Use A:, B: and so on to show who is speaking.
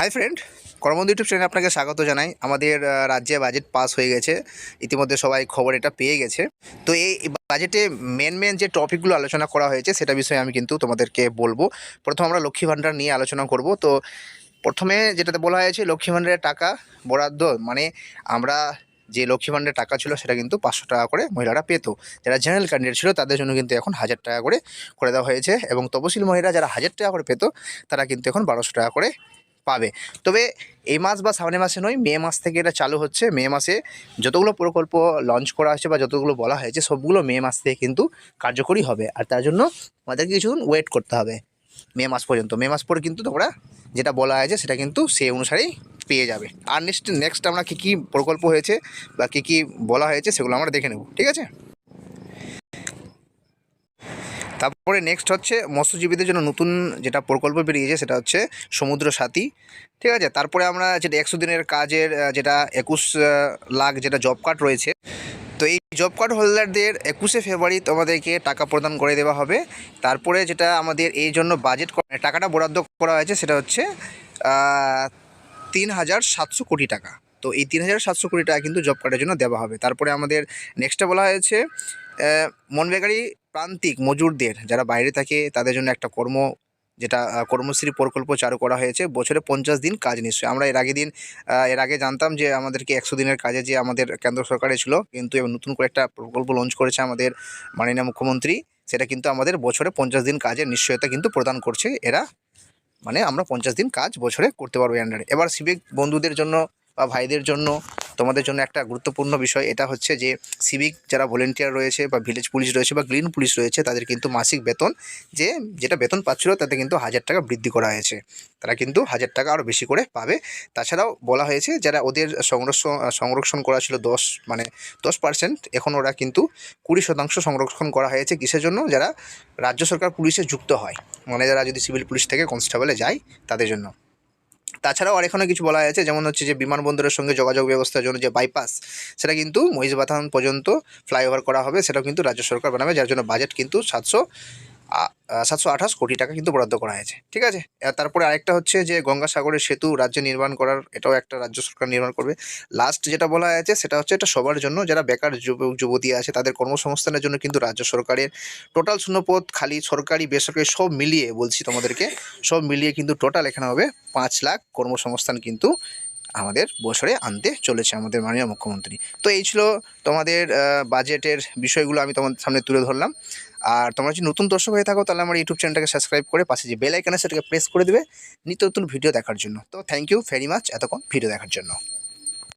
A: Hi friend কর্মবন্ধু YouTube চ্যানেলে আপনাকে স্বাগত জানাই। আমাদের রাজ্যে বাজেট পাস হয়ে গেছে। ইতিমধ্যে সবাই খবর এটা পেয়ে গেছে। তো এই বাজেটে মেন মেন যে টপিকগুলো আলোচনা করা হয়েছে, সেটা বিষয়ে আমি কিন্তু তোমাদেরকে বলব। প্রথম আমরা লক্ষ্মী ভাণ্ডার নিয়ে আলোচনা করব। তো প্রথমে যেটাতে বলা হয়েছে, লক্ষ্মী ভাণ্ডারের টাকা বরাদ্দ মানে আমরা যে লক্ষ্মী ভাণ্ডারের টাকা ছিল, সেটা কিন্তু পাঁচশো টাকা করে মহিলারা পেত। যারা জেনারেল ক্যান্ডিডেট ছিল, তাদের জন্য কিন্তু এখন হাজার টাকা করে করে দেওয়া হয়েছে। এবং তপশিল মহিলা যারা হাজার টাকা করে পেত, তারা কিন্তু এখন বারোশো টাকা করে পাবে। তবে এই মাস বা সামনের মাসে নয়, মে মাস থেকে এটা চালু হচ্ছে। মে মাসে যতগুলো প্রকল্প লঞ্চ করা হয়েছে বা যতগুলো বলা হয়েছে, সবগুলো মে মাস থেকে কিন্তু কার্যকরী হবে। আর তার জন্য আমাদেরকে কিছুদিন ওয়েট করতে হবে। মে মাস পর্যন্ত। মে মাস পরে কিন্তু তোমরা যেটা বলা হয়েছে, সেটা কিন্তু সেই অনুসারেই পেয়ে যাবে। আর নেক্সট নেক্সট আমরা কী কী প্রকল্প হয়েছে বা কী কী বলা হয়েছে, সেগুলো আমরা দেখে নেব। ঠিক আছে? তারপরে নেক্সট হচ্ছে মৎস্যজীবীদের জন্য নতুন যেটা প্রকল্প বেরিয়েছে সেটা হচ্ছে সমুদ্র সাথী ঠিক আছে? তারপরে আমরা যেটা একশো দিনের কাজের যেটা একুশ লাখ যেটা জব কার্ড রয়েছে, তো এই জব কার্ড হোল্ডারদের একুশে ফেব্রুয়ারি তোমাদেরকে টাকা প্রদান করে দেওয়া হবে। তারপরে যেটা আমাদের এই জন্য বাজেট টাকাটা বরাদ্দ করা হয়েছে সেটা হচ্ছে তিন হাজার সাতশো কোটি টাকা। তো এই তিন হাজার সাতশো কোটি টাকা কিন্তু জব কার্ডের জন্য দেওয়া হবে। তারপরে আমাদের নেক্সটে বলা হয়েছে আহ, মনবেগারি প্রান্তিক মজুরদের যারা বাইরে থাকে তাদের জন্য একটা কর্ম যেটা কর্মশ্রী প্রকল্প চালু করা হয়েছে। বছরে পঞ্চাশ দিন কাজ নিশ্চয় আমরা এর আগে দিন এর আগে জানতাম যে আমাদেরকে একশো দিনের কাজে যে আমাদের কেন্দ্র সরকারে ছিল কিন্তু এবার নতুন করে একটা প্রকল্প লঞ্চ করেছে আমাদের মাননীয় মুখ্যমন্ত্রী। সেটা কিন্তু আমাদের বছরে পঞ্চাশ দিন কাজের নিশ্চয়তা কিন্তু প্রদান করছে। এরা মানে আমরা পঞ্চাশ দিন কাজ বছরে করতে পারব আন্ডারে এবার সিভিক বন্ধুদের জন্য বা ভাইদের জন্য তোমাদের জন্য একটা গুরুত্বপূর্ণ বিষয়, এটা হচ্ছে যে সিভিক যারা ভলেন্টিয়ার রয়েছে বা ভিলেজ পুলিশ রয়েছে বা গ্রিন পুলিশ রয়েছে, তাদের কিন্তু মাসিক বেতন যে, যেটা বেতন পাচ্ছিল, তাতে কিন্তু হাজার টাকা বৃদ্ধি করা হয়েছে। তারা কিন্তু হাজার টাকা আরও বেশি করে পাবে। তাছাড়াও বলা হয়েছে, যারা ওদের সংরক্ষণ সংরক্ষণ করা ছিল দশ মানে দশ পার্সেন্ট এখন ওরা কিন্তু কুড়ি শতাংশ সংরক্ষণ করা হয়েছে। কিসের জন্য? যারা রাজ্য সরকার পুলিশে যুক্ত হয়। মানে যারা যদি সিভিল পুলিশ থেকে কনস্টেবলে যায়, তাদের জন্য। তাছাড়াও আর এখানে কিছু বলা হয়েছে, যেমন হচ্ছে যে বিমানবন্দরের সঙ্গে যোগাযোগ ব্যবস্থার জন্য যে বাইপাস সেটা কিন্তু মহিষবাথান পর্যন্ত ফ্লাইওভার করা হবে, সেটাও কিন্তু রাজ্য সরকার বানাবে, যার জন্য বাজেট কিন্তু সাতশো সাতশো আঠাশ কোটি টাকা কিন্তু বরাদ্দ করা হয়েছে। ঠিক আছে? তারপরে আরেকটা হচ্ছে যে গঙ্গাসাগরের সেতু রাজ্যে নির্মাণ করার, এটাও একটা রাজ্য সরকার নির্মাণ করবে। লাস্ট যেটা বলা হয়েছে সেটা হচ্ছে এটা সবার জন্য, যারা বেকার যুবক যুবতী আছে তাদের কর্মসংস্থানের জন্য কিন্তু রাজ্য সরকারের টোটাল শূন্যপদ, খালি সরকারি, বেসরকারি সব মিলিয়ে বলছি তোমাদেরকে, সব মিলিয়ে কিন্তু টোটাল এখানে হবে পাঁচ লাখ কর্মসংস্থান কিন্তু আমাদের বছরে আনতে চলেছে আমাদের মাননীয় মুখ্যমন্ত্রী। তো এই ছিল তোমাদের বাজেটের বিষয়গুলো আমি তোমাদের সামনে তুলে ধরলাম। আর তোমরা যদি নতুন দর্শক হয়ে থাকো, তাহলে আমার ইউটিউব চ্যানেলটাকে সাবস্ক্রাইব করে পাশে যে বেল সেটাকে প্রেস করে দেবে নিত্য নতুন ভিডিও দেখার জন্য। তো থ্যাংক ইউ ভেরি মাচ এতক্ষণ ভিডিও দেখার জন্য।